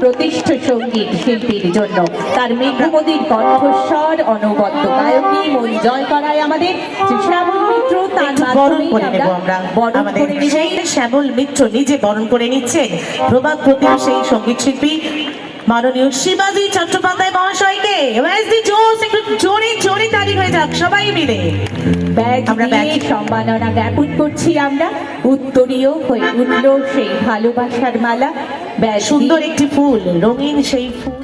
প্রতিষ্ঠ সংগীত শিল্পীর জন্য। তার কণ্ঠস্বর অনবদ্য। গায়কী মন জয় করায় আমাদের মিত্র তার বরণ করে সেই শ্যামল মিত্র নিজে বরণ করে নিচ্ছেন। প্রভাত প্রতিম সেই সংগীত শিল্পী মাননীয় শিবাজি চট্টোপাধ্যায় মহাশয়কে। ওয়াইজদি জোস একটু জোরে জোরে তালি হয়ে যাক সবাই মিলে। আমরা ব্যাগ। সম্মাননা জ্ঞাপন করছি আমরা। উত্তরীয় হয়ে উঠল সেই ভালোবাসার মালা। সুন্দর একটি ফুল রঙিন সেই ফুল।